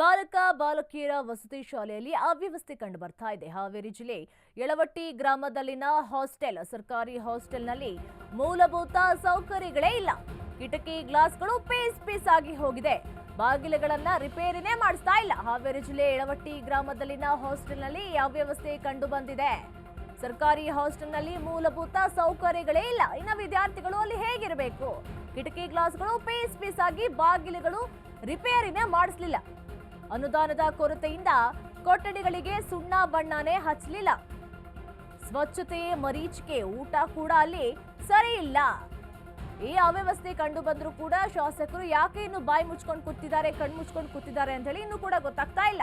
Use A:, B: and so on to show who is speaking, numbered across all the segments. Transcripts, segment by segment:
A: ಬಾಲಕ ಬಾಲಕಿಯರ ವಸತಿ ಶಾಲೆಯಲ್ಲಿ ಅವ್ಯವಸ್ಥೆ ಕಂಡು ಬರ್ತಾ ಇದೆ. ಹಾವೇರಿ ಜಿಲ್ಲೆ ಯಳವಟ್ಟಿ ಗ್ರಾಮದಲ್ಲಿನ ಹಾಸ್ಟೆಲ್, ಸರ್ಕಾರಿ ಹಾಸ್ಟೆಲ್ನಲ್ಲಿ ಮೂಲಭೂತ ಸೌಕರ್ಯಗಳೇ ಇಲ್ಲ. ಕಿಟಕಿ ಗ್ಲಾಸ್ಗಳು ಪೀಸ್ ಪೀಸ್ ಆಗಿ ಹೋಗಿದೆ. ಬಾಗಿಲುಗಳನ್ನ ರಿಪೇರಿನೇ ಮಾಡಿಸ್ತಾ ಇಲ್ಲ. ಹಾವೇರಿ ಜಿಲ್ಲೆ ಯಳವಟ್ಟಿ ಗ್ರಾಮದಲ್ಲಿನ ಹಾಸ್ಟೆಲ್ನಲ್ಲಿ ಅವ್ಯವಸ್ಥೆ ಕಂಡು ಬಂದಿದೆ. ಸರ್ಕಾರಿ ಹಾಸ್ಟೆಲ್ನಲ್ಲಿ ಮೂಲಭೂತ ಸೌಕರ್ಯಗಳೇ ಇಲ್ಲ. ಇನ್ನು ವಿದ್ಯಾರ್ಥಿಗಳು ಅಲ್ಲಿ ಹೇಗಿರಬೇಕು? ಕಿಟಕಿ ಗ್ಲಾಸ್ಗಳು ಪೀಸ್ ಪೀಸ್ ಆಗಿ ಬಾಗಿಲುಗಳು ರಿಪೇರಿನೇ ಮಾಡಿಸ್ಲಿಲ್ಲ. ಅನುದಾನದ ಕೊರತೆಯಿಂದ ಕೊಠಡಿಗಳಿಗೆ ಸುಣ್ಣ ಬಣ್ಣನೇ ಹಚ್ಚಲಿಲ್ಲ. ಸ್ವಚ್ಛತೆ ಮರೀಚಿಕೆ ಊಟ ಕೂಡ ಅಲ್ಲಿ ಸರಿ ಇಲ್ಲ ಈ ಅವ್ಯವಸ್ಥೆ ಕಂಡು ಬಂದರೂ ಕೂಡ ಶಾಸಕರು ಯಾಕೆ ಇನ್ನು ಬಾಯಿ ಮುಚ್ಕೊಂಡು ಕೂತಿದ್ದಾರೆ, ಕಣ್ಣು ಮುಚ್ಕೊಂಡು ಕೂತಿದ್ದಾರೆ ಅಂತ ಹೇಳಿ ಇನ್ನೂ ಕೂಡ ಗೊತ್ತಾಗ್ತಾ ಇಲ್ಲ.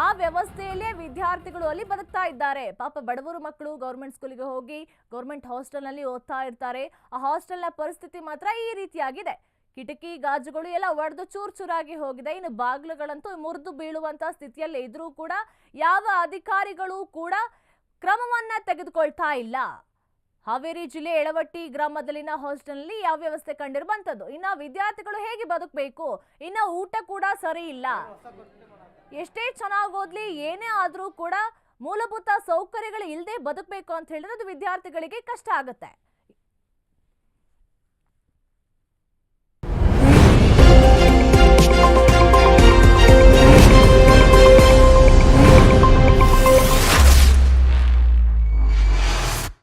A: ಆ ವ್ಯವಸ್ಥೆಯಲ್ಲೇ ವಿದ್ಯಾರ್ಥಿಗಳು ಅಲ್ಲಿ ಬದುಕ್ತಾ ಇದ್ದಾರೆ. ಪಾಪ ಬಡವರು ಮಕ್ಕಳು ಗೌರ್ಮೆಂಟ್ ಸ್ಕೂಲಿಗೆ ಹೋಗಿ ಗೌರ್ಮೆಂಟ್ ಹಾಸ್ಟೆಲ್ನಲ್ಲಿ ಓದ್ತಾ ಇರ್ತಾರೆ. ಆ ಹಾಸ್ಟೆಲ್ನ ಪರಿಸ್ಥಿತಿ ಮಾತ್ರ ಈ ರೀತಿಯಾಗಿದೆ. ಕಿಟಕಿ ಗಾಜುಗಳು ಎಲ್ಲ ಒಡೆದು ಚೂರ್ ಚೂರಾಗಿ ಹೋಗಿದೆ. ಇನ್ನು ಬಾಗಿಲುಗಳಂತೂ ಮುರಿದು ಬೀಳುವಂತ ಸ್ಥಿತಿಯಲ್ಲಿ ಇದ್ರೂ ಕೂಡ ಯಾವ ಅಧಿಕಾರಿಗಳು ಕೂಡ ಕ್ರಮವನ್ನ ತೆಗೆದುಕೊಳ್ತಾ ಇಲ್ಲ. ಹಾವೇರಿ ಜಿಲ್ಲೆ ಎಳವಟ್ಟಿ ಗ್ರಾಮದಲ್ಲಿನ ಹಾಸ್ಟೆಲ್ನಲ್ಲಿ ಯಾವ ವ್ಯವಸ್ಥೆ ಕಂಡಿರುವಂತದ್ದು? ಇನ್ನ ವಿದ್ಯಾರ್ಥಿಗಳು ಹೇಗೆ ಬದುಕಬೇಕು? ಇನ್ನ ಊಟ ಕೂಡ ಸರಿ ಇಲ್ಲ. ಎಷ್ಟೇ ಚೆನ್ನಾಗಿ ಓದ್ಲಿ, ಏನೇ ಆದ್ರೂ ಕೂಡ ಮೂಲಭೂತ ಸೌಕರ್ಯಗಳು ಇಲ್ಲದೆ ಬದುಕಬೇಕು ಅಂತ ಹೇಳಿದ್ರೆ ಅದು ವಿದ್ಯಾರ್ಥಿಗಳಿಗೆ ಕಷ್ಟ ಆಗುತ್ತೆ.